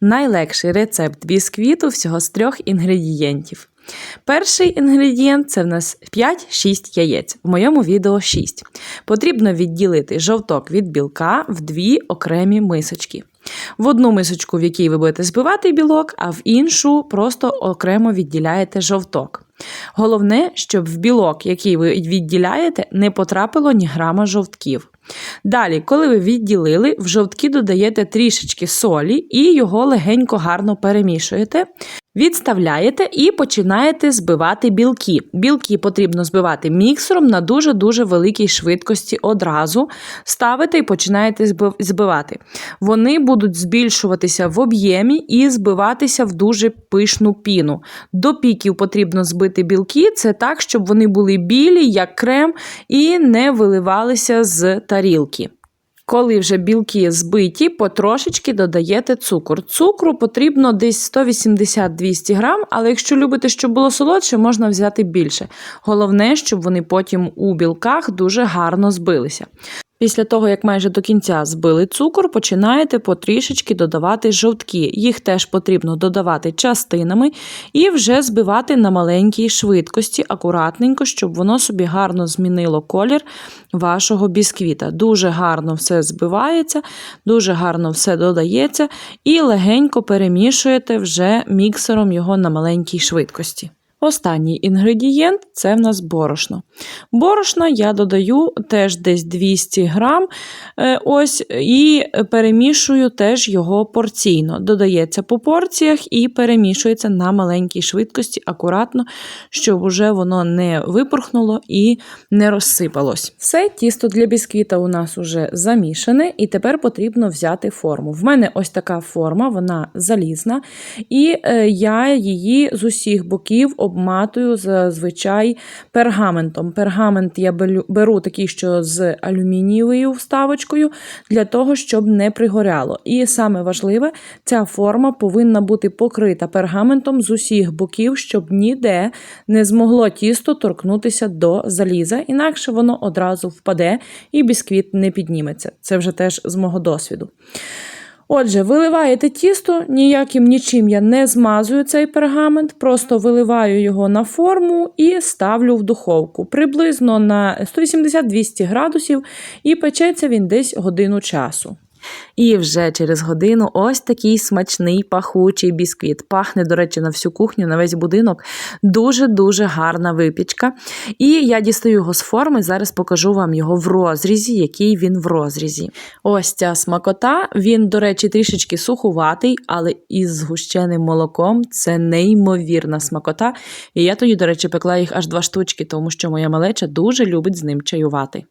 Найлегший рецепт бісквіту всього з трьох інгредієнтів. Перший інгредієнт це в нас 5-6 яєць. В моєму відео 6. Потрібно відділити жовток від білка в дві окремі мисочки. В одну мисочку, в якій ви будете збивати білок, а в іншу просто окремо відділяєте жовток. Головне, щоб в білок, який ви відділяєте, не потрапило ні грама жовтків. Далі, коли ви відділили, в жовтки додаєте трішечки солі і його легенько гарно перемішуєте. Відставляєте і починаєте збивати білки. Білки потрібно збивати міксером на дуже-дуже великій швидкості одразу. Ставите і починаєте збивати. Вони будуть збільшуватися в об'ємі і збиватися в дуже пишну піну. До піків потрібно збити білки, це так, щоб вони були білі, як крем, і не виливалися з тарілки. Коли вже білки збиті, потрошечки додаєте цукор. Цукру потрібно десь 180-200 грам, але якщо любите, щоб було солодше, можна взяти більше. Головне, щоб вони потім у білках дуже гарно збилися. Після того, як майже до кінця збили цукор, починаєте потрішечки додавати жовтки. Їх теж потрібно додавати частинами і вже збивати на маленькій швидкості, акуратненько, щоб воно собі гарно змінило колір вашого бісквіта. Дуже гарно все збивається, дуже гарно все додається і легенько перемішуєте вже міксером його на маленькій швидкості. Останній інгредієнт це в нас борошно. Борошна я додаю теж десь 200 грам, е, ось, і перемішую теж його порційно. Додається по порціях і перемішується на маленькій швидкості, акуратно, щоб уже воно не випорхнуло і не розсипалось. Все, тісто для бісквіта у нас уже замішане, і тепер потрібно взяти форму. В мене ось така форма, вона залізна, і е, я її з усіх боків обматую зазвичай пергаментом. Пергамент я беру такий, що з алюмінієвою вставочкою, для того, щоб не пригоряло. І саме важливе, ця форма повинна бути покрита пергаментом з усіх боків, щоб ніде не змогло тісто торкнутися до заліза, інакше воно одразу впаде і бісквіт не підніметься. Це вже теж з мого досвіду. Отже, виливаєте тісто, ніяким нічим я не змазую цей пергамент, просто виливаю його на форму і ставлю в духовку приблизно на 180-200 градусів, і печеться він десь годину часу. І вже через годину ось такий смачний пахучий бісквіт. Пахне, до речі, на всю кухню, на весь будинок. Дуже-дуже гарна випічка. І я дістаю його з форми. Зараз покажу вам його в розрізі, який він в розрізі. Ось ця смакота. Він, до речі, трішечки сухуватий, але із згущеним молоком це неймовірна смакота. І я тоді, до речі, пекла їх аж два штучки, тому що моя малеча дуже любить з ним чаювати.